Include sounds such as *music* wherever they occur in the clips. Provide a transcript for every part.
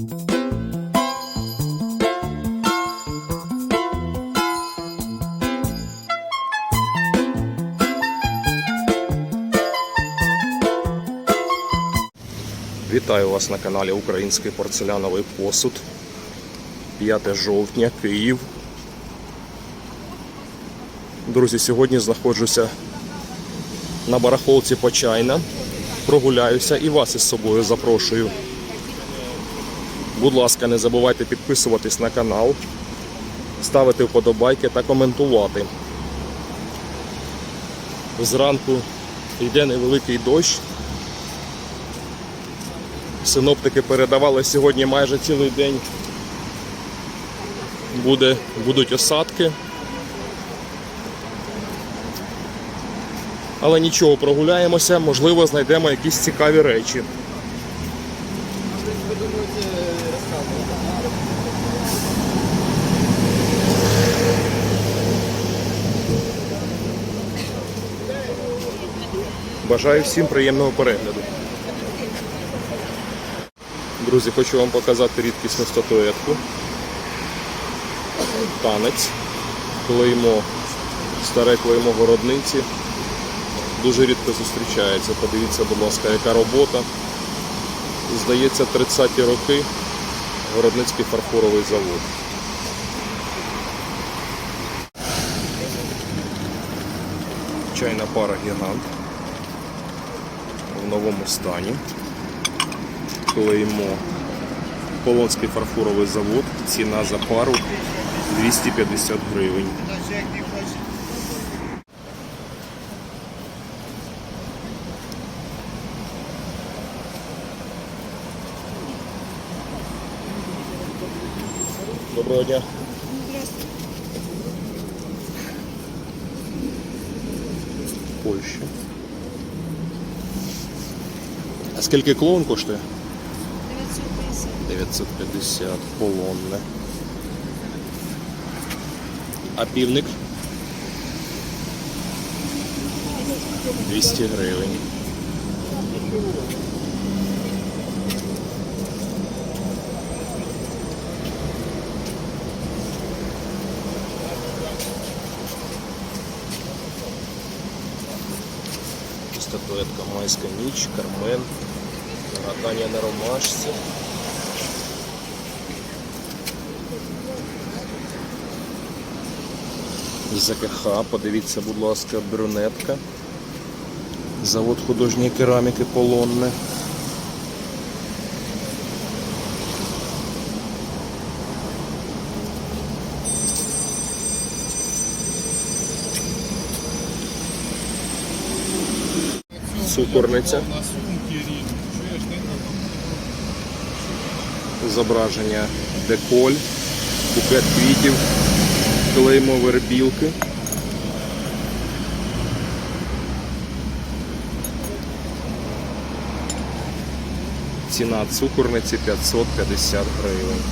Вітаю вас на каналі Український порцеляновий посуд. 5 жовтня, Київ. Друзі, сьогодні знаходжуся на барахолці Почайна. Прогуляюся і вас із собою запрошую. Будь ласка, не забувайте підписуватись на канал, ставити вподобайки та коментувати. Зранку йде невеликий дощ. Синоптики передавали сьогодні майже цілий день. Буде, будуть осадки. Але нічого, прогуляємося, можливо, знайдемо якісь цікаві речі. Бажаю всім приємного перегляду. Друзі, хочу вам показати рідкісну статуетку. Танець, клеймо, старе клеймо городниці. Дуже рідко зустрічається. Подивіться, будь ласка, яка робота. Здається, 30-ті роки Городницький фарфоровий завод. Чайна пара гігант в новому стані клеймо Полонський фарфоровий завод. Ціна за пару 250 гривень. Доброго дня. Польща. А скільки клоун коштує? 950. 950 полонне. А півник? 200 гривень. Майська ніч, Кармен, гатання на ромашці. ЗКХ, подивіться, будь ласка, брюнетка. Завод художньої кераміки Полонне. Цукорниця. Зображення деколь, букет квітів, клеймо вербілки. Ціна цукорниці 550 гривень.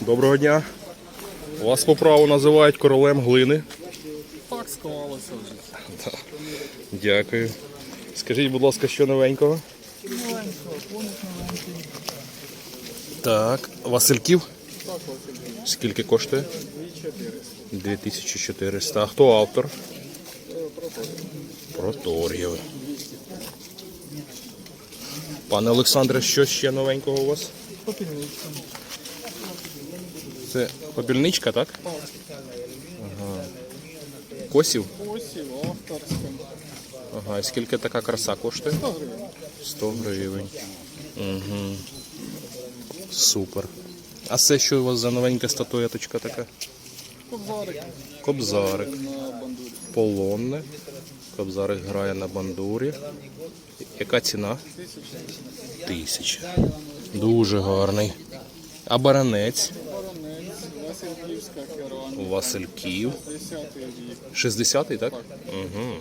Доброго дня. Вас по праву називають королем глини. Так склалося вже. Дякую. Скажіть, будь ласка, що новенького? Маленько, коник маленький. Так, Васильків? Так, Василь, Скільки коштує? 2400. 2400. А хто автор? Протор'єв. Пане Олександре, що ще новенького у вас? Попільничка. Це попільничка, так? Ага. Косів? Осів, авторська. Ага, і скільки така краса коштує? 100 гривень. 100 гривень. Угу. Супер. А це що у вас за новенька статуеточка така? Кобзарик Кобзарик. Полонне. Кобзарик грає на бандурі. Яка ціна? Тисяча. Дуже гарний. А баранець. Васильків. 10 вік. 60-й, так? Угу.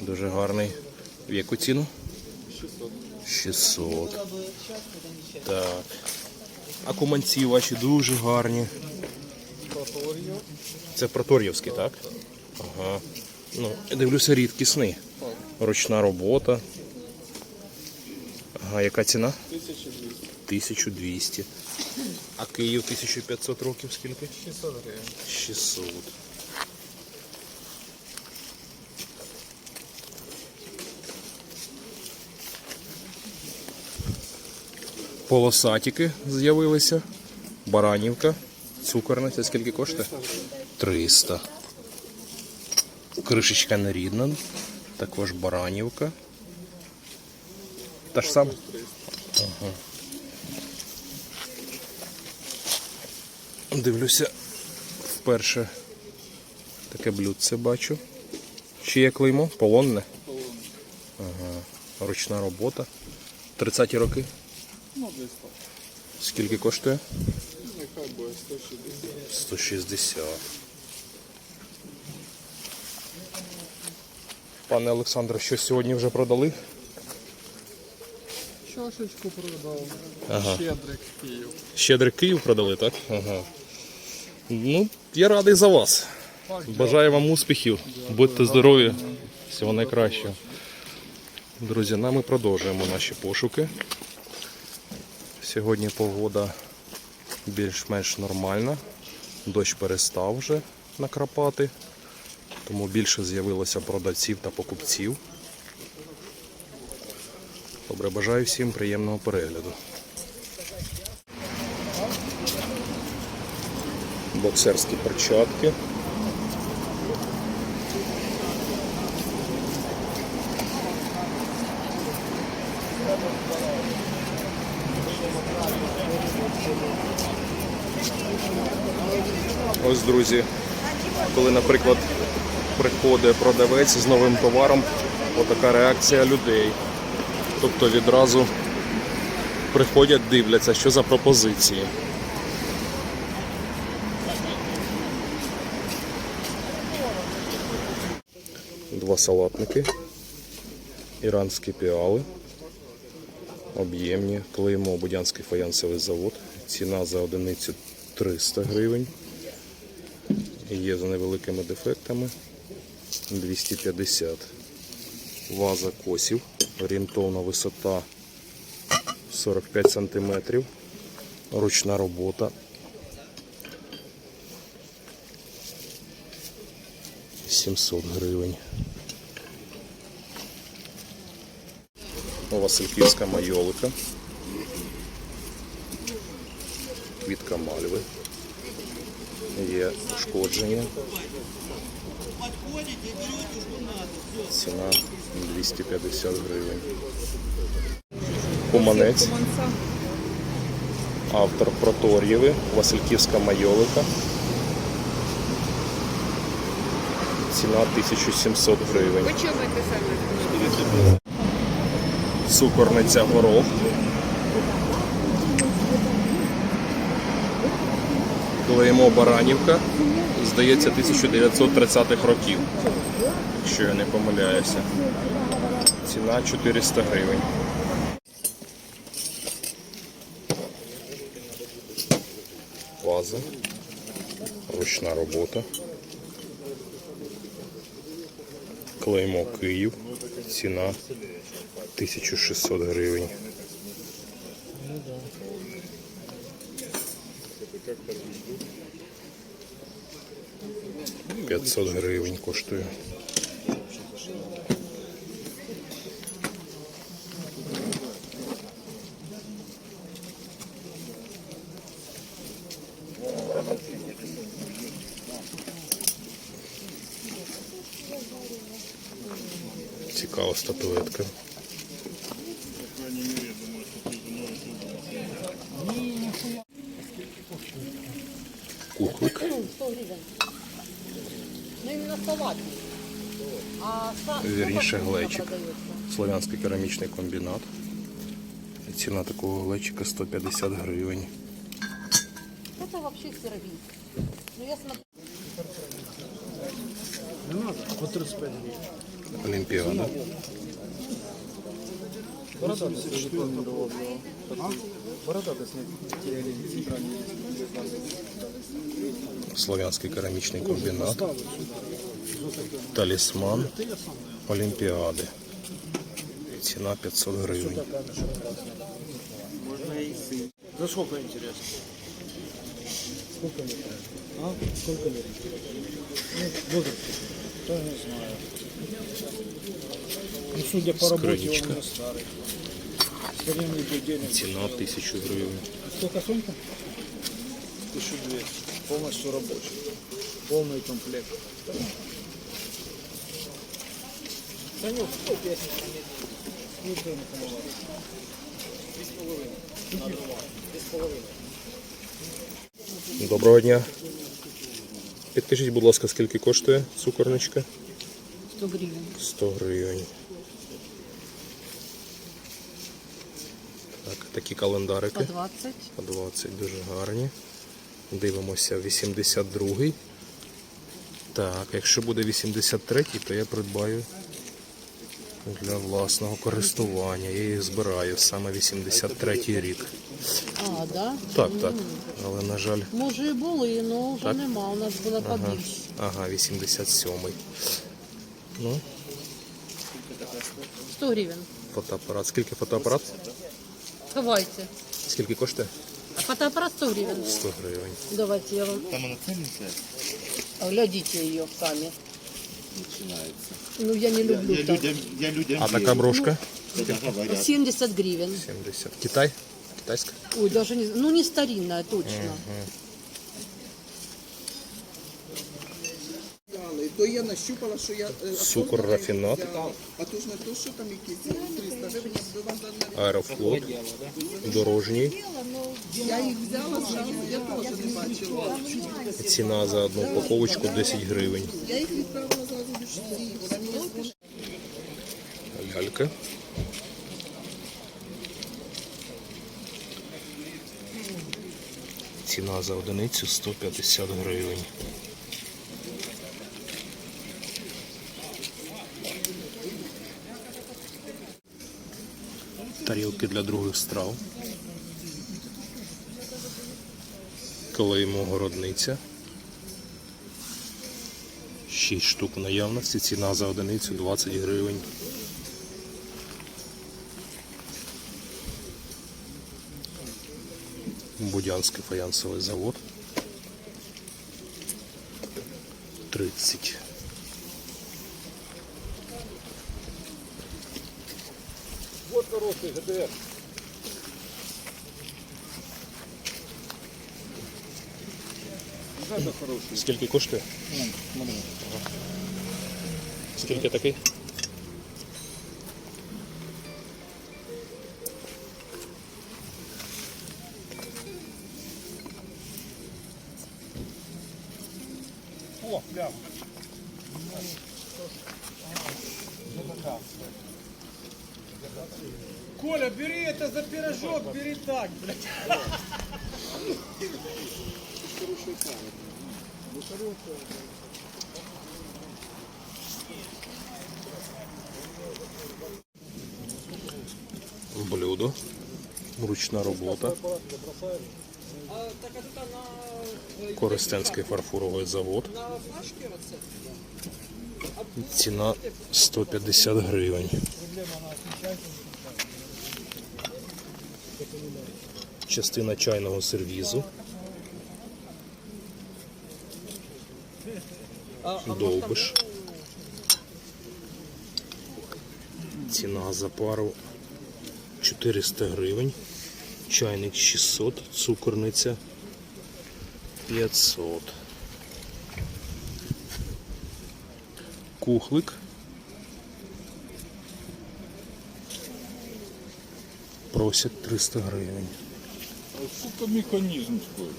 Дуже гарний. В яку ціну? 600. 600. Так. А куманці ваші дуже гарні. Це протор'ївські, так? Ага. Ну, дивлюся, рідкісний. Ручна робота. Ага, яка ціна? 1200. 1200. А Київ 1500 років скільки? 600 гривень. 600. Полосатики з'явилися. Баранівка. Цукорна. Це скільки коштує? 300. Кришечка нерідна. Також баранівка. Та ж сам? Ага. Дивлюся, вперше таке блюдце бачу. Ще є клеймо? Полонне. Полон. Ручна робота. 30-ті роки. Ну, десь так. Скільки коштує? Нехай буде 160. 160. Пане Олександре, що сьогодні вже продали? Чашечку продав. Ага. Щедрик Київ. Щедрий Київ продали, так? Ага. Ну, я радий за вас. Бажаю вам успіхів. Будьте здорові. Всього найкращого. Друзі, ну, ми продовжуємо наші пошуки. Сьогодні погода більш-менш нормальна. Дощ перестав вже накрапати, тому більше з'явилося продавців та покупців. Добре, бажаю всім приємного перегляду. Боксерські перчатки. Ось, друзі, коли, наприклад, приходить продавець з новим товаром, отака реакція людей. Тобто відразу приходять, дивляться, що за пропозиції. Два салатники, іранські піали, об'ємні, клеймо Будянський фаянсовий завод. Ціна за одиницю 300 гривень. Є за невеликими дефектами 250. Ваза косів. Орієнтовна висота 45 см. Ручна робота. 700 гривень. Васильківська майолика. Квітка мальви. Є ушкодження. Ціна 250 гривень. Куманець. Автор Протор'єви, Васильківська майолика. Ціна 1700 гривень. Цукорниця горох. Клеймо Баранівка. Здається, 1930-х років. Якщо я не помиляюся. Ціна 400 гривень. Ваза. Ручна робота. Клеймо Київ. Ціна 1600 гривень. П'ятсот гривень коштує. Цікава статуетка. Куклик. Ну именно салат. А са- Вірніше, сколько глечик. Слов'янський керамічний комбінат. Ціна такого глечика 150 гривень. Это вообще сыровик. Ну я смотрю. Олімпіада. Слов'янський керамічний комбінат. Талісман Олімпіади. Ціна 500 гривень. За сколько интересно? Сколько лет? А? Сколько лет? Ну, возраст. Да не знаю. Ну, судя по работе, он Скрыничка. не старый. Старинный будильник. Ціна 1000 гривень. Сколько сумка? 1200. Полностью рабочий. Полный комплект. Санек, сколько я Сколько? Две с половиной. На два. Две с половиной. Доброго дня. Підкажіть, будь ласка, скільки коштує цукорничка? 100 гривен. 100 гривень. Так, такі По календарики 20. по 20 дуже гарні. Дивимося 82-й. Так, якщо буде 83-й, то я придбаю для власного користування. Я їх збираю саме 83-й рік. А, да? Так, так. Але, на жаль, Може і були, але вже Так? нема. У нас була ага, побільше. ага 87-й. Ну, 100 гривен. фотоапарат. Скільки фотоапарат? Ховайте. Скільки коштує? А фотоаппарат 100 гривен. 100 гривень. Давайте я вам... Там она ценится? Глядите ее сами. Ну, я не люблю Я так. людям, я людям А така брошка? когда говорят. 70 гривен. 70. Китай? Китайська? Ой, даже не... Ну, не старинная, точно. То я нащупала, що я е, Цукор рафінат, а то ж не то, що там якісь 300 аерофлот, дорожній. я їх взяла я теж не бачила. Ціна за одну упаковочку 10 гривень. Я їх відправила зразу до сказала, Лялька. Ціна за одиницю 150 гривень. Тарілки для других страв. Клеймо городниця. 6 штук в наявності, ціна за одиницю 20 гривень. Будянський фаянсовий завод. 30. Хороший ГДР. Это хороший. Скільки коштує? Скільки такий? О, прям. Коля, бери это за пирожок, бери так, блядь. Блюдо. Ручна робота. Коростенський фарфоровий завод. Ціна 150 гривень. Частина чайного сервізу. Довбиш. Ціна за пару 400 гривень. Чайник 600, цукорниця 500. Кухлик. Просять 300 гривень. Сука, механизм такой.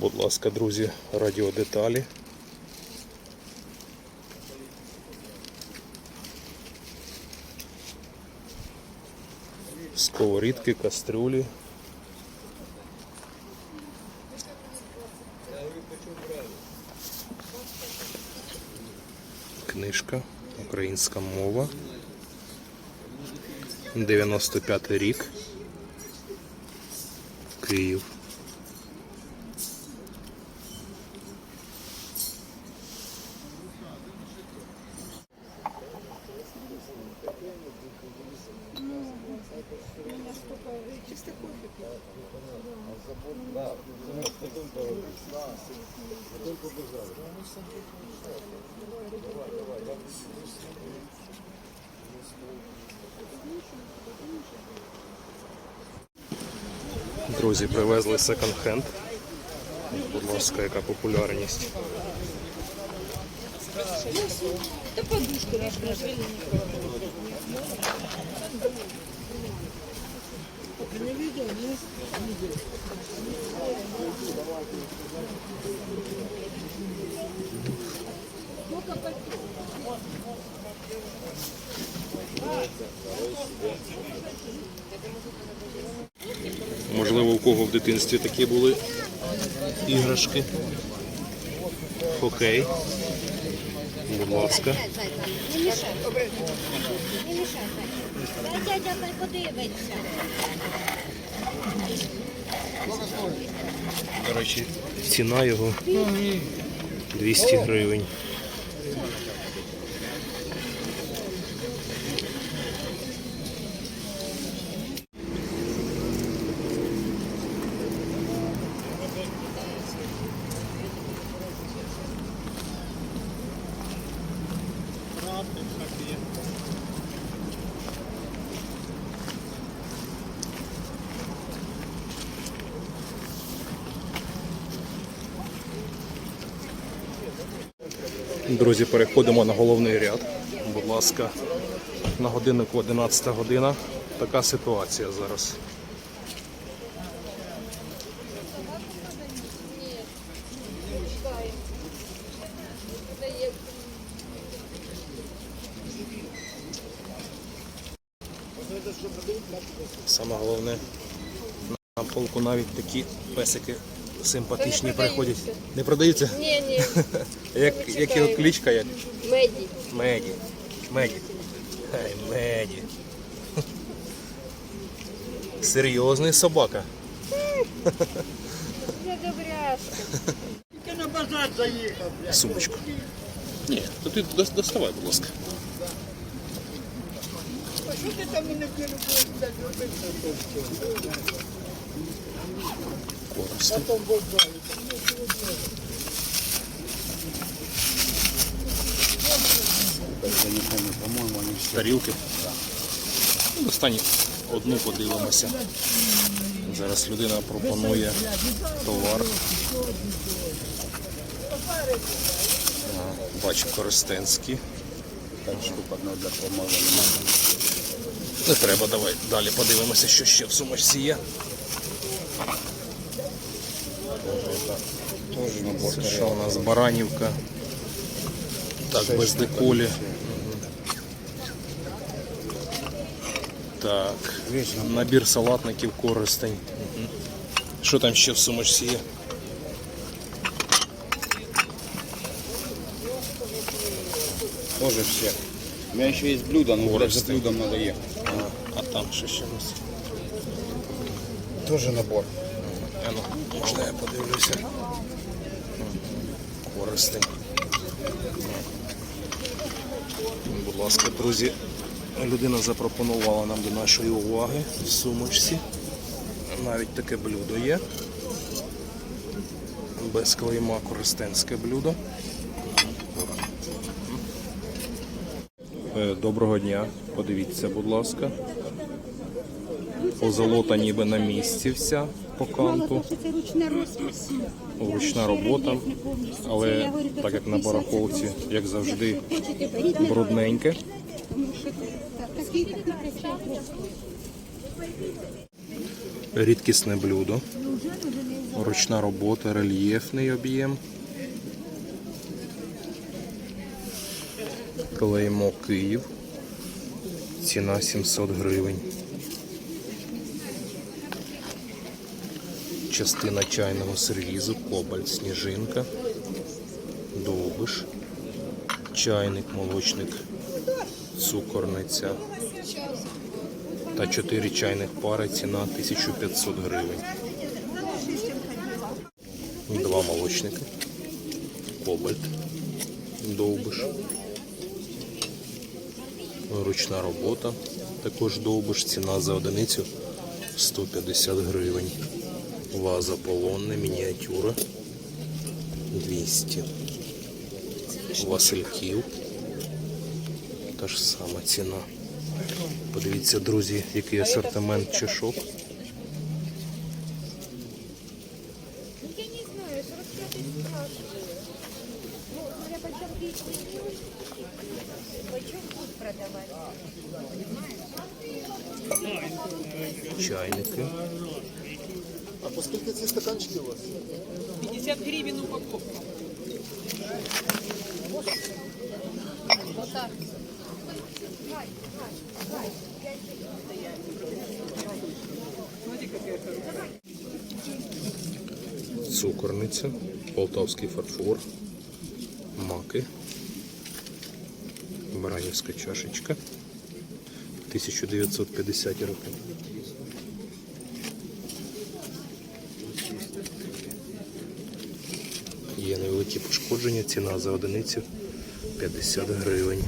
Будь ласка, друзі, радіодеталі. Сковорідки, кастрюлі. Українська мова. 95 рік. Київ. Друзі, привезли секонд-хенд. Будь ласка, яка популярність. Можливо, у кого в дитинстві такі були іграшки. Хокей. Будь ласка. Не мішай. Не мішай. Дай дядя подивиться. До речі, ціна його 200 гривень. Друзі, переходимо на головний ряд. Будь ласка, на годиннику 11 година. Така ситуація зараз. Саме головне, на полку навіть такі песики симпатичні приходять. Не продаються? Ні, ні, *laughs* Як, як його кличка як? меді. Меді. Меді. Хай, Меді. *laughs* Серйозний собака. Я добряшка. Сумочку. Ні, то ти доставай, будь ласка. Корисно. Тарілки. Ну, Достань одну подивимося. Зараз людина пропонує товар. Бачу Коростенський. Не треба, давай далі подивимося, що ще в сумочці є. Це що у нас Баранівка. Так, без деколі. Так, набір салатників користень. Мгм. Що там ще в сумочці є? Тоже все. У меня еще есть блюдо, но блядь, за Коростень. блюдом надо ехать. А, а там що ще у нас? Тоже набор. А ну, можна я подивлюся? Користень. Будь ласка, друзі, людина запропонувала нам до нашої уваги в сумочці. Навіть таке блюдо є. Без клейма користенське блюдо. Е, Доброго дня. Подивіться, будь ласка. Позолота ніби на місці вся по канту. Ручна. Робота, але так як на барахолці, як завжди, брудненьке. Рідкісне блюдо. Ручна робота, рельєфний об'єм. Клеймо Київ. Ціна 700 гривень. Частина чайного сервізу, кобальт, сніжинка, довбиш, чайник, молочник, цукорниця та 4 чайних пари, ціна 1500 гривень. Два молочники, кобальт, довбиш, ручна робота, також довбиш, ціна за одиницю 150 гривень. Ваза полонна, мініатюра. 200. Васильків. Та ж сама ціна. Подивіться, друзі, який асортимент чашок. Я не знаю, 45 спрашиваю. Я почем здесь Почем тут продавать? Чайники. А по скільки ці стаканчики у вас? 50 гривень упаковка. Цукорниця, полтавський фарфор, маки, Баранівська чашечка, 1950 роки. Невеликі ціна за одиницю 50 гривень.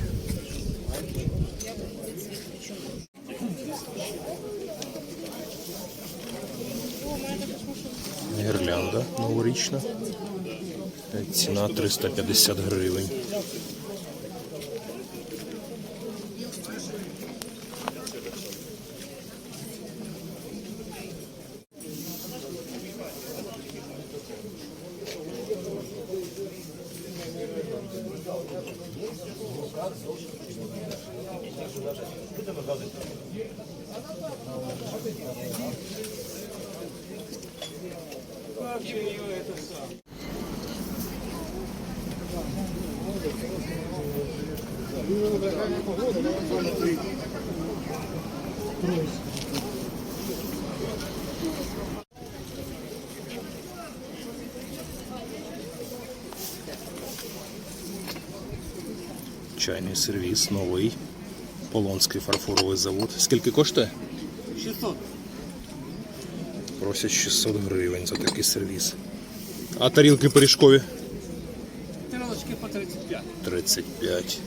Гірлянда новорічна. Ціна 350 гривень. Чайний сервіс новий. Полонський фарфоровий завод. Скільки коштує? 600. Просять 600 гривень за такий сервіс. А тарілки пиріжкові? Тарілочки по 35. 35.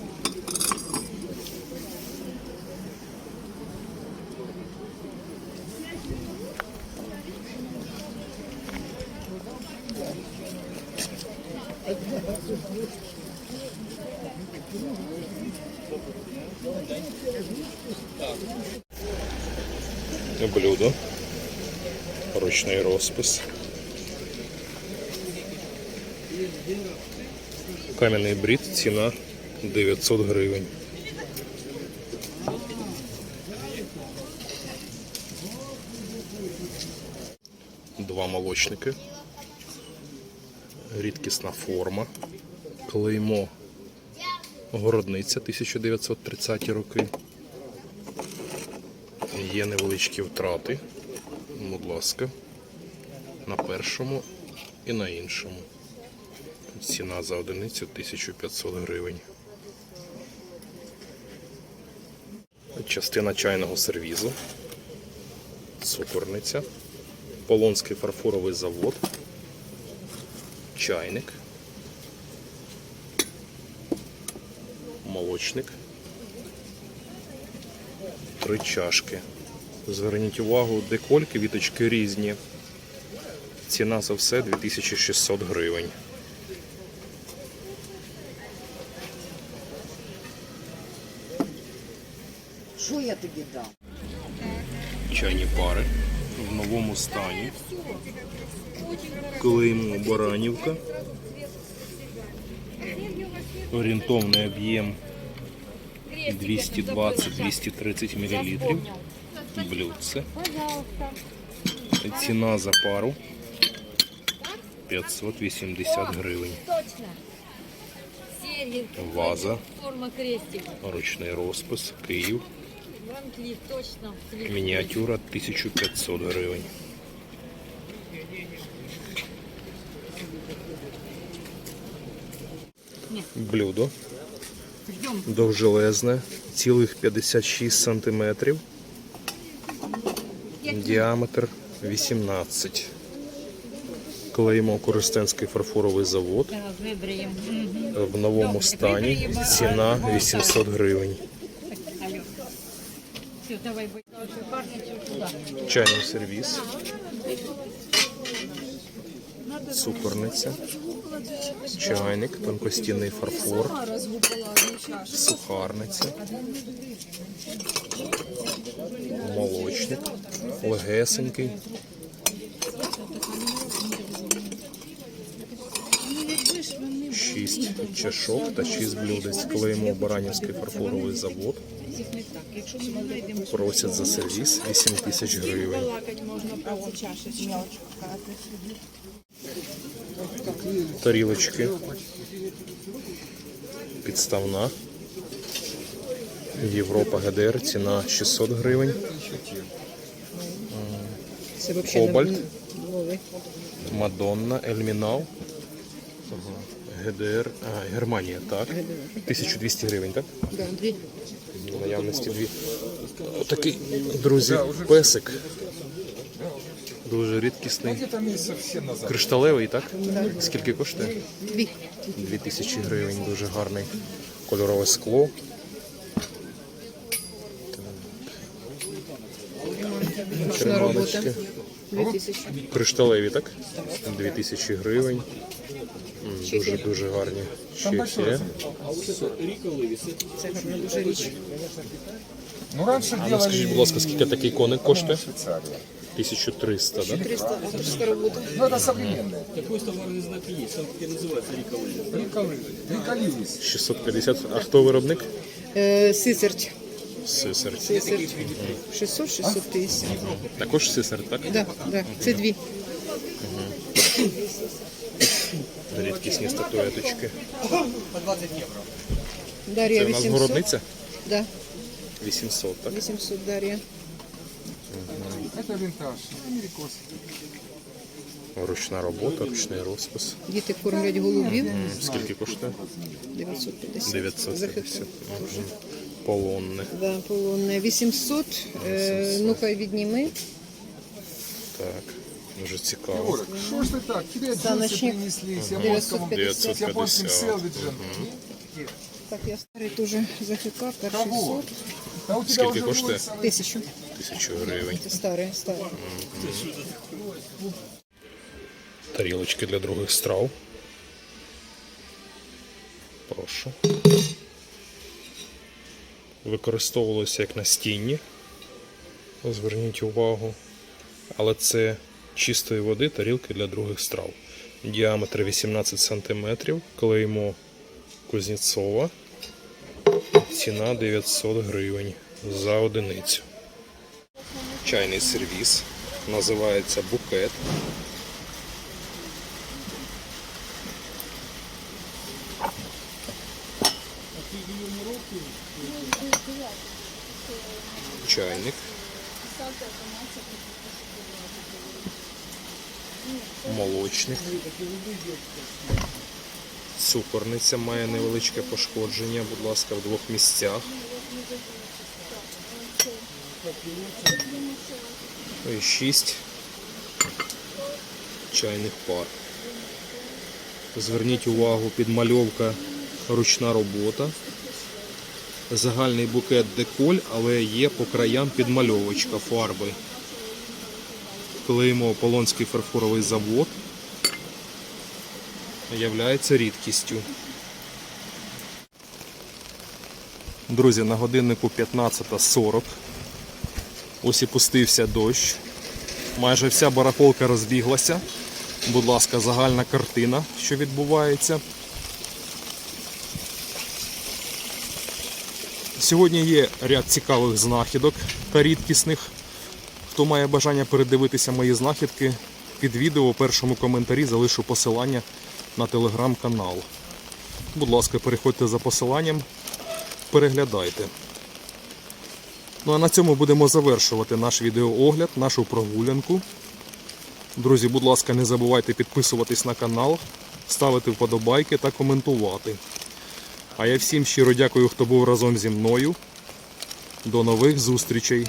Блюдо. Ручний розпис. Кам'яний брід, ціна 900 гривень. Два молочники. Рідкісна форма. Клеймо Городниця 1930 роки. Є невеличкі втрати. Будь ласка. На першому і на іншому. Ціна за одиницю 1500 гривень. Частина чайного сервізу. Цукорниця. Полонський фарфоровий завод. Чайник. Молочник. Три чашки. Зверніть увагу, декольки, віточки різні. Ціна за все 2600 гривень. Що я тобі дам? чайні пари в новому стані. Клеймо Баранівка. Орієнтовний об'єм 220-230 мл. Блюдце. Ціна за пару 580 гривень. Точно. Серьги. Ваза, Форма крестик. ручний розпис, Київ. Ван Клифф, точно. Клифф. Мініатюра 1500 гривень. Блюдо. Довжелезне, цілих 56 сантиметрів. Діаметр 18. Клеймо Коростенський фарфоровий завод. В новому стані. Ціна 800 гривень. Чайний сервіс. Цукорниця. чайник, тонкостінний фарфор, сухарниця, молочник, легесенький. Шість чашок та шість блюдець. Клеїмо Баранівський фарфоровий завод. Просять за сервіс 8 тисяч гривень. Тарілочки. Підставна. Європа ГДР, ціна 600 гривень. Кобальт. Мадонна, Ельмінал. ГДР, а, Германія, так. 1200 гривень, так? Да, дві. В наявності дві. Такий, друзі, песик. Дуже рідкісний. Кришталевий, так? Скільки коштує? Дві. 2000 гривень, дуже гарний. Кольорове скло. Черманочки. Дві тисячі. Кришталеві, так? 2000 гривень. М, Дуже дуже гарні. Ще є. Це гарна дуже річ. Ну, раньше А ну, делали скажіть, будь ласка, скільки такий коник коштує? Швейцария. 1300, так? 300 авторська робота. Ну, это современные. Какой товарный знак есть? Он называется Риколы. Риколы. 650. А хто виробник? Е, Сисерть. Сисер. Сисерть. 600-650. Також сисер, так? Да, да. Це дві. Рідкісні статуеточки. Дар'я Це у нас 800. городниця? Да, 800, так? 800 Дар'я. Это винтаж. Америкос. Ручна робота, ручний розпис. Діти кормлять голубів. М, Скільки коштує? 950. 950. Мгм. Полонне. Да, полонне 800. Е, ну-ка відніми. Так, дуже цікаво. Егорик, что ж ты так? Тебе джинсы Саночник. принесли с японским, 950. с японским 950. селвиджем. Так, я старий теж ЗХК, перший Кого? сорт. А у тебя Скільки уже коштує? Тисячу. Тисячу гривень. Це старий, старий. Тарілочки для других страв. Прошу. Використовувалося як настінні. Зверніть увагу. Але це чистої води тарілки для других страв. Діаметр 18 см. Клеймо Кузнєцова. Ціна 900 гривень за одиницю. Чайний сервіс. Називається букет. чайник. Молочник. Цукорниця має невеличке пошкодження, будь ласка, в двох місцях. І шість чайних пар. Зверніть увагу, підмальовка ручна робота. Загальний букет деколь, але є по краям підмальовочка фарби. Клеймо Полонський фарфоровий завод. Являється рідкістю. Друзі, на годиннику 15.40. Ось і пустився дощ. Майже вся барахолка розбіглася. Будь ласка, загальна картина, що відбувається. Сьогодні є ряд цікавих знахідок та рідкісних. Хто має бажання передивитися мої знахідки, під відео у першому коментарі залишу посилання на телеграм-канал. Будь ласка, переходьте за посиланням, переглядайте. Ну а на цьому будемо завершувати наш відеоогляд, нашу прогулянку. Друзі, будь ласка, не забувайте підписуватись на канал, ставити вподобайки та коментувати. А я всім щиро дякую, хто був разом зі мною. До нових зустрічей!